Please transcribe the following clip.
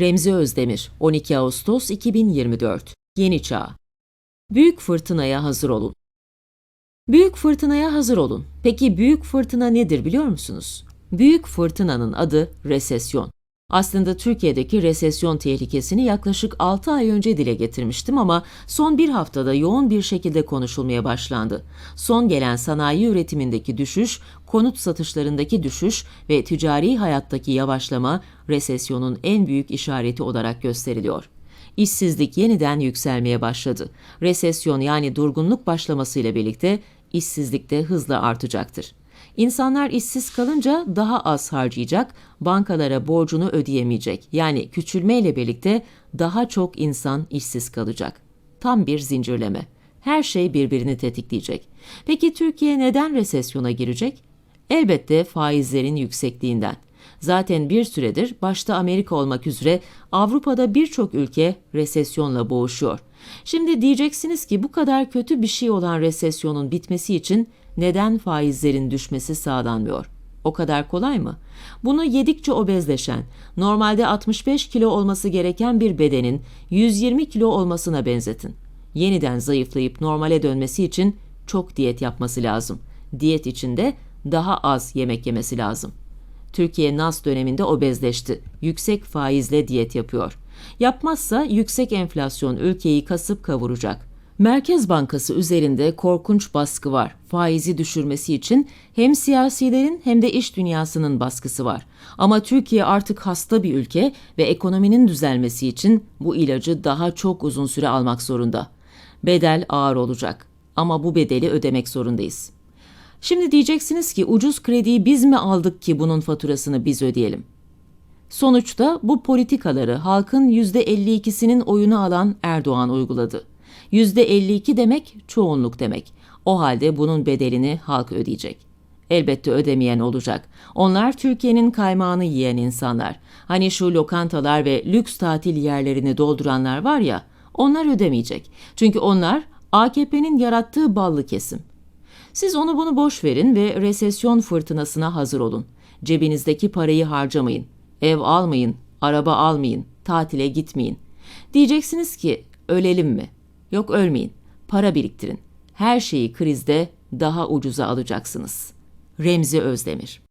Remzi Özdemir, 12 Ağustos 2024 Yeni Çağ Büyük fırtınaya hazır olun. Büyük fırtınaya hazır olun. Peki büyük fırtına nedir biliyor musunuz? Büyük fırtınanın adı resesyon. Aslında Türkiye'deki resesyon tehlikesini yaklaşık 6 ay önce dile getirmiştim ama son bir haftada yoğun bir şekilde konuşulmaya başlandı. Son gelen sanayi üretimindeki düşüş, konut satışlarındaki düşüş ve ticari hayattaki yavaşlama resesyonun en büyük işareti olarak gösteriliyor. İşsizlik yeniden yükselmeye başladı. Resesyon yani durgunluk başlamasıyla birlikte işsizlik de hızla artacaktır. İnsanlar işsiz kalınca daha az harcayacak, bankalara borcunu ödeyemeyecek. Yani küçülmeyle birlikte daha çok insan işsiz kalacak. Tam bir zincirleme. Her şey birbirini tetikleyecek. Peki Türkiye neden resesyona girecek? Elbette faizlerin yüksekliğinden. Zaten bir süredir başta Amerika olmak üzere Avrupa'da birçok ülke resesyonla boğuşuyor. Şimdi diyeceksiniz ki bu kadar kötü bir şey olan resesyonun bitmesi için neden faizlerin düşmesi sağlanmıyor? O kadar kolay mı? Bunu yedikçe obezleşen, normalde 65 kilo olması gereken bir bedenin 120 kilo olmasına benzetin. Yeniden zayıflayıp normale dönmesi için çok diyet yapması lazım. Diyet içinde daha az yemek yemesi lazım. Türkiye NAS döneminde obezleşti. Yüksek faizle diyet yapıyor. Yapmazsa yüksek enflasyon ülkeyi kasıp kavuracak. Merkez Bankası üzerinde korkunç baskı var. Faizi düşürmesi için hem siyasilerin hem de iş dünyasının baskısı var. Ama Türkiye artık hasta bir ülke ve ekonominin düzelmesi için bu ilacı daha çok uzun süre almak zorunda. Bedel ağır olacak ama bu bedeli ödemek zorundayız. Şimdi diyeceksiniz ki ucuz krediyi biz mi aldık ki bunun faturasını biz ödeyelim? Sonuçta bu politikaları halkın %52'sinin oyunu alan Erdoğan uyguladı. %52 demek çoğunluk demek. O halde bunun bedelini halk ödeyecek. Elbette ödemeyen olacak. Onlar Türkiye'nin kaymağını yiyen insanlar. Hani şu lokantalar ve lüks tatil yerlerini dolduranlar var ya, onlar ödemeyecek. Çünkü onlar AKP'nin yarattığı ballı kesim. Siz onu bunu boş verin ve resesyon fırtınasına hazır olun. Cebinizdeki parayı harcamayın. Ev almayın, araba almayın, tatile gitmeyin. Diyeceksiniz ki ölelim mi? Yok ölmeyin. Para biriktirin. Her şeyi krizde daha ucuza alacaksınız. Remzi Özdemir